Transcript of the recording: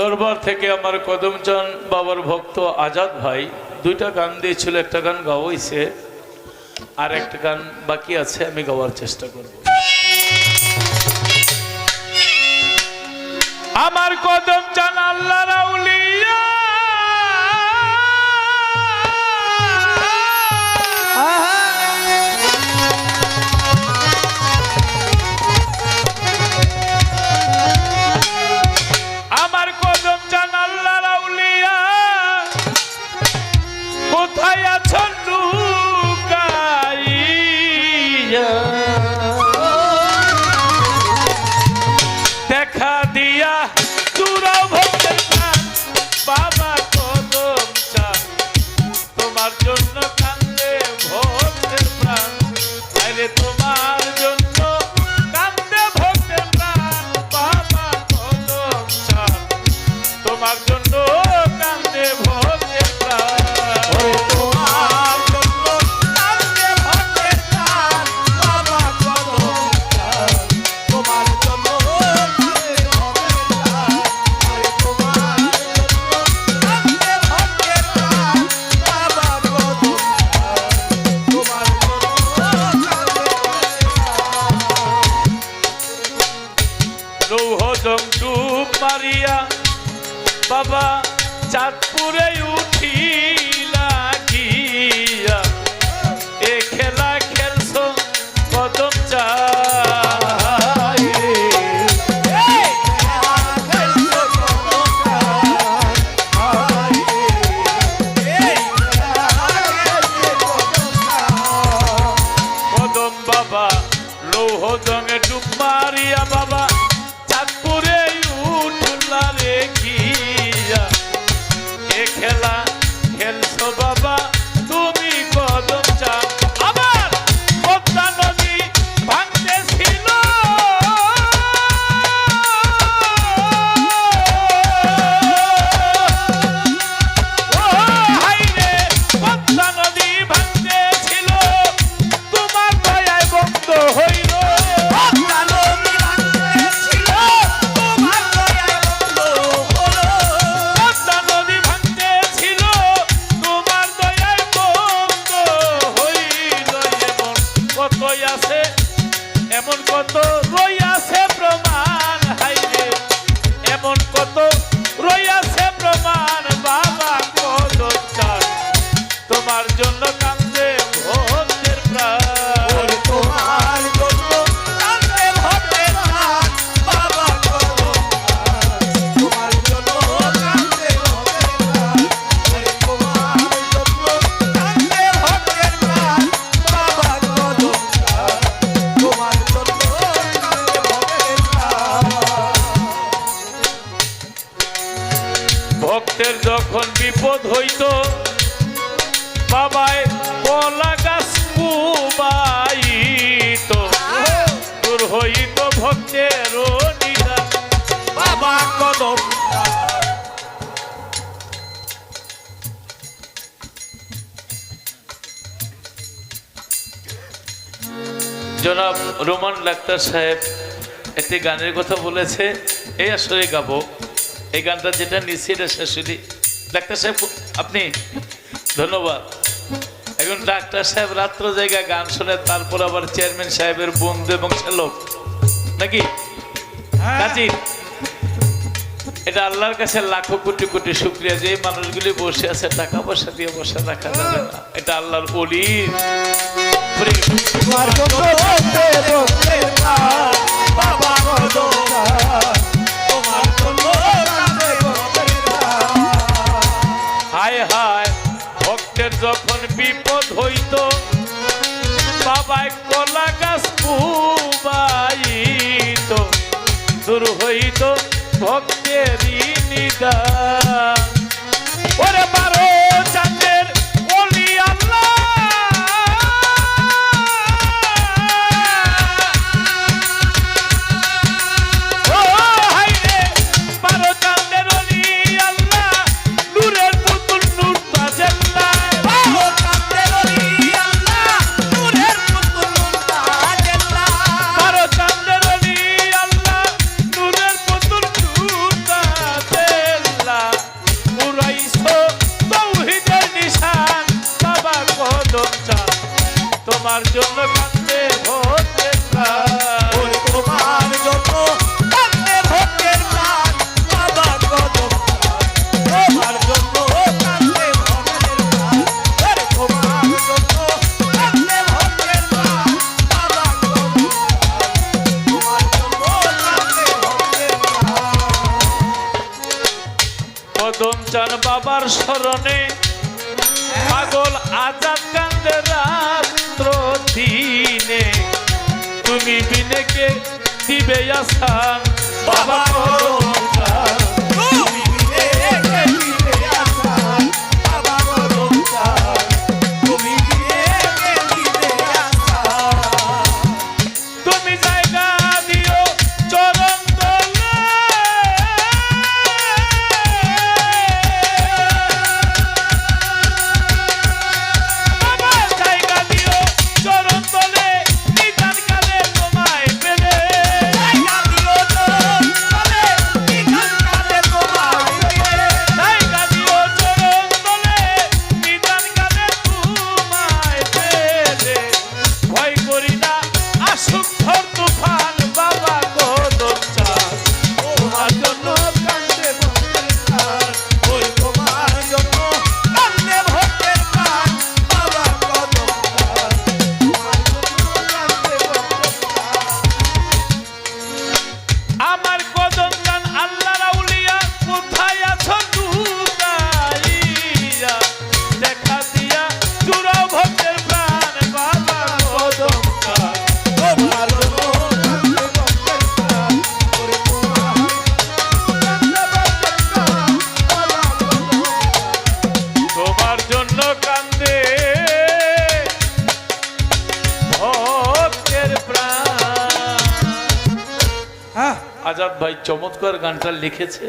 দরবার থেকে আমার কদমচান বাবার ভক্ত আজাদ ভাই দুইটা গান দিয়েছিল, একটা গান গাওয়াইছে আর একটা গান বাকি আছে, আমি গাওয়ার চেষ্টা করব। আমার কদম চান আল্লাহ তোমার জন্য বাবা চাঁদপুরে উঠিলা যখন বিপদ হইতো, বাবায় কলা গাছ কুবাইত। দূর হইত ভক্তের বাবা কদম। জনাব রোমান ডাক্তার সাহেব একটি গানের কথা বলেছে, এই আসলে গাবো। এই গানটা যেটা নিচ্ছি এটা শাশুড়ি ডাক্তার সাহেব আপনি ধন্যবাদ। এখন ডাক্তার সাহেব রাত্র জায়গায় গান শুনে তারপর আবার চেয়ারম্যান সাহেবের বন্ধু এবং শ্যালক নাকি? কাজী এটা আল্লাহর কাছে লাখো কোটি কোটি শুক্রিয়া যে মানুষগুলি বসে আছে টাকা পয়সা দিয়ে বসে রাখা যাবে না। এটা আল্লাহর অলির প্রাণ, বাবা হায় হায় ভক্তের যখন বিপদ হইত বাবাই কলা গাছ পুবাইত দূর হইত ভক্তেরই নিদান চান বাবার স্মরণে পাগল আজাদ কান্দে রাত্র দিনে। তুমি বিনেকে দিবে আসান। বাবা হ্যাঁ। আজাদ ভাই চমৎকার গানটা লিখেছে।